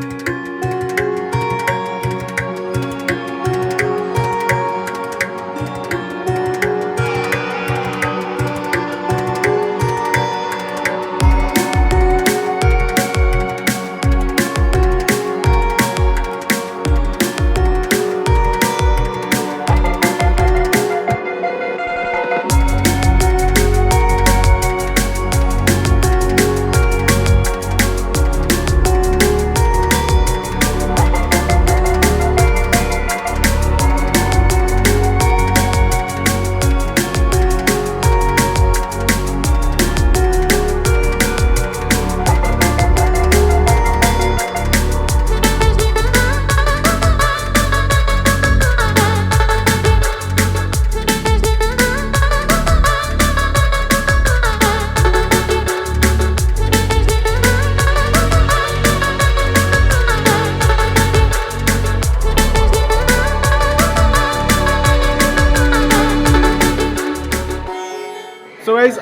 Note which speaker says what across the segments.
Speaker 1: So guys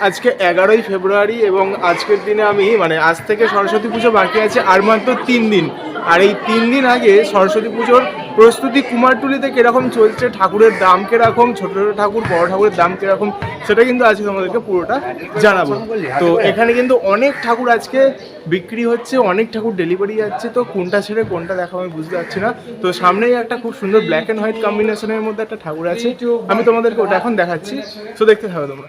Speaker 1: আজকে এগারোই ফেব্রুয়ারি এবং আজকের দিনে আমি মানে আজ থেকে সরস্বতী পুজো বাকি আছে আর মাত্র তিন দিন। আর এই তিন দিন আগে সরস্বতী পুজোর প্রস্তুতি কুমারটুলিতে কীরকম চলছে, ঠাকুরের দাম কীরকম, ছোট ছোটো ঠাকুর, বড় ঠাকুরের দাম কীরকম, সেটা কিন্তু আজকে তোমাদেরকে পুরোটা জানাব। তো এখানে কিন্তু অনেক ঠাকুর আজকে বিক্রি হচ্ছে, অনেক ঠাকুর ডেলিভারি যাচ্ছে, তো কোনটা ছেড়ে কোনটা দেখা আমি বুঝতে পারছি না। তো সামনেই একটা খুব সুন্দর ব্ল্যাক অ্যান্ড হোয়াইট কম্বিনেশনের মধ্যে একটা ঠাকুর আছে, আমি তোমাদেরকে ওটা এখন দেখাচ্ছি। তো দেখতে থাকো তোমরা।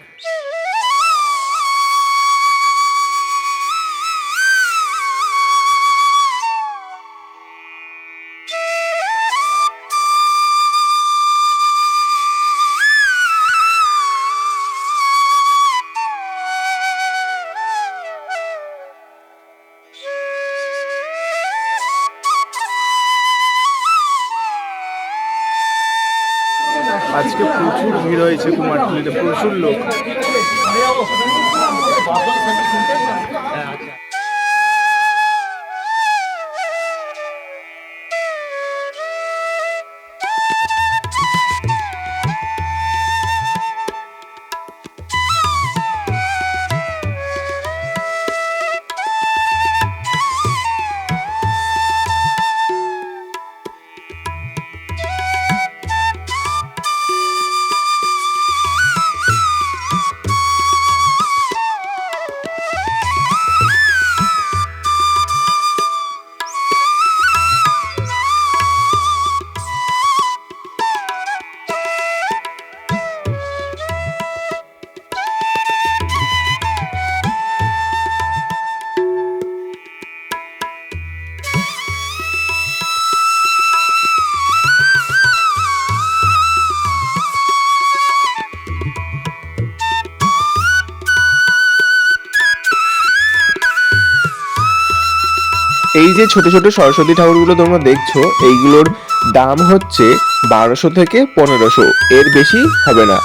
Speaker 1: আজকে প্রচুর ভিড় হয়েছে কুমারটুলিতে প্রচুর লোক।
Speaker 2: যে ছোট ছোট সরস্বতী ঠাকুরগুলো তোমরা দেখছ, এইগুলোর দাম হচ্ছে বারোশো থেকে পনেরোশো। এর বেশি হবে না।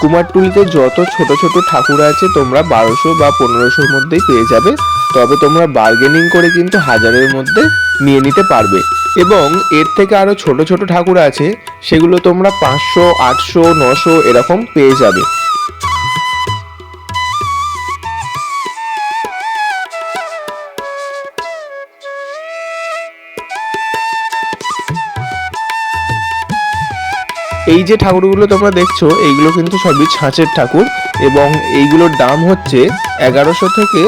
Speaker 2: কুমারটুলিতে যত ছোট ছোট ঠাকুর আছে, তোমরা বারোশো বা পনেরোশোর মধ্যেই পেয়ে যাবে। তবে তোমরা বার্গেনিং করে কিন্তু হাজারের মধ্যে নিয়ে নিতে পারবে। এবং এর থেকে আরও ছোট ছোট ঠাকুর আছে, সেগুলো তোমরা পাঁচশো, আটশো, নশো এরকম পেয়ে যাবে। যে ঠাকুরগুলো তোমরা দেখছ, এইগুলো কিন্তু সবই ছাঁচের ঠাকুর এবং এইগুলোর দাম হচ্ছে এগারোশো থেকে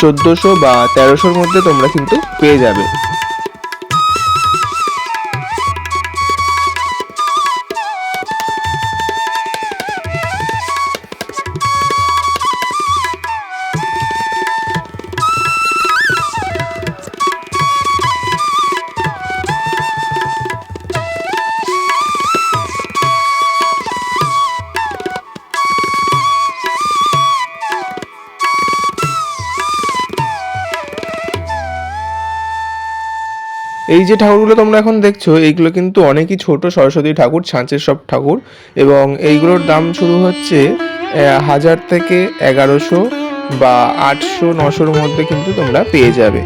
Speaker 2: চোদ্দোশো বা তেরোশোর মধ্যে তোমরা কিন্তু পেয়ে যাবে। এই যে ঠাকুরগুলো তোমরা এখন দেখছ, এইগুলো কিন্তু অনেকই ছোট সরস্বতী ঠাকুর, ছাঁচের সব ঠাকুর। এবং এইগুলোর দাম শুরু হচ্ছে হাজার থেকে এগারোশো বা আটশো, নশোর মধ্যে কিন্তু তোমরা পেয়ে যাবে।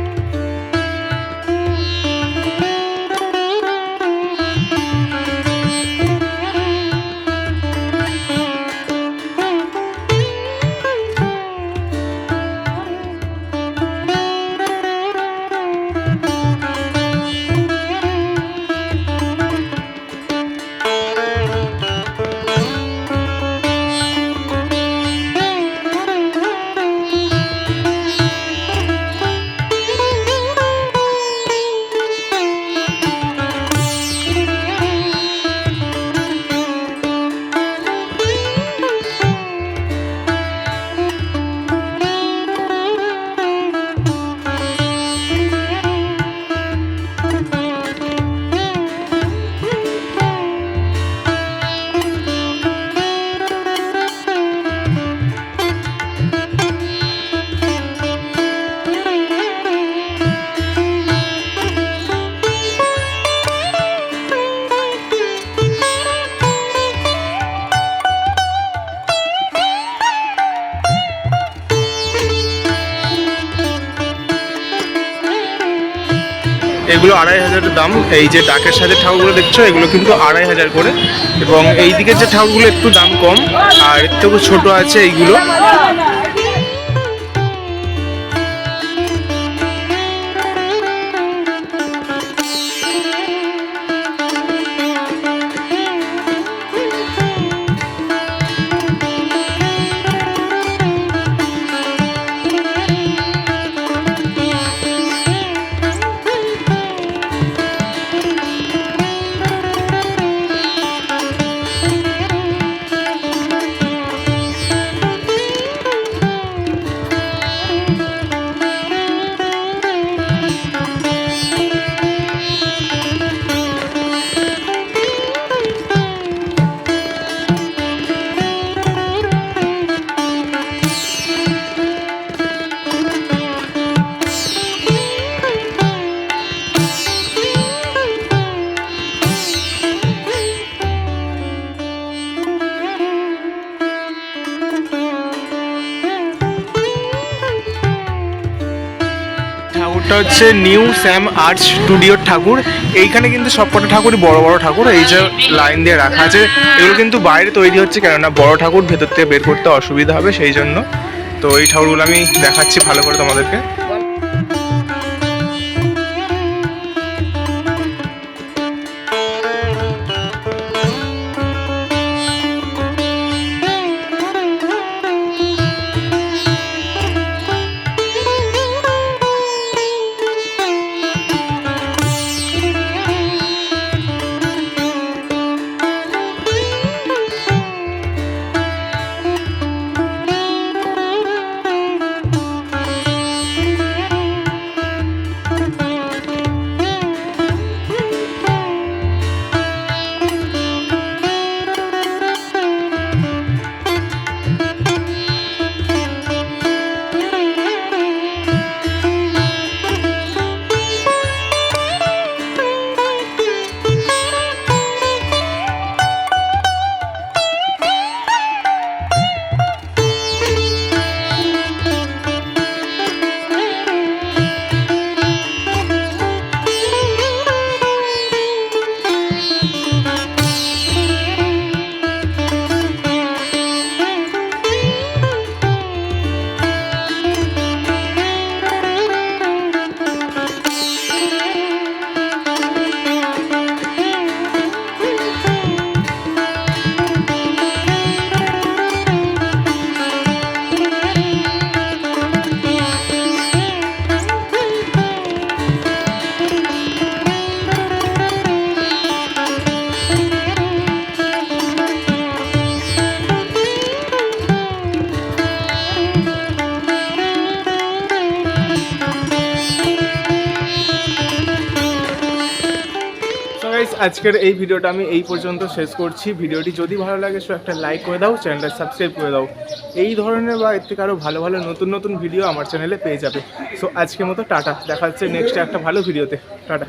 Speaker 1: এগুলো আড়াই হাজারের দাম। এই যে ডাকের সাথে ঠাকুরগুলো দেখছ, এগুলো কিন্তু আড়াই হাজার করে। এবং এই দিকের যে ঠাকুরগুলো একটু দাম কম, আর একটু ছোট ছোটো আছে এইগুলো। ঠাকুরটা হচ্ছে নিউ স্যাম আর্ট স্টুডিওর ঠাকুর। এইখানে কিন্তু সবকটা ঠাকুরই বড় বড় ঠাকুর। এই যে লাইন দিয়ে রাখা আছে, এগুলো কিন্তু বাইরে তৈরি হচ্ছে কেননা বড় ঠাকুর ভেতর থেকে বের করতে অসুবিধা হবে সেই জন্য। তো এই ঠাকুরগুলো আমি দেখাচ্ছি ভালো করে তোমাদেরকে। আজকের এই ভিডিওটা আমি এই পর্যন্ত শেষ করছি। ভিডিওটি যদি ভালো লাগে, সো একটা লাইক করে দাও চ্যানেলটা সাবস্ক্রাইব করে দাও। এই ধরনের বা এর থেকে আরও ভালো ভালো নতুন নতুন ভিডিও আমার চ্যানেলে পেয়ে যাবে। সো আজকের মতো টাটা। দেখা যাচ্ছে নেক্সট একটা ভালো ভিডিওতে টাটা।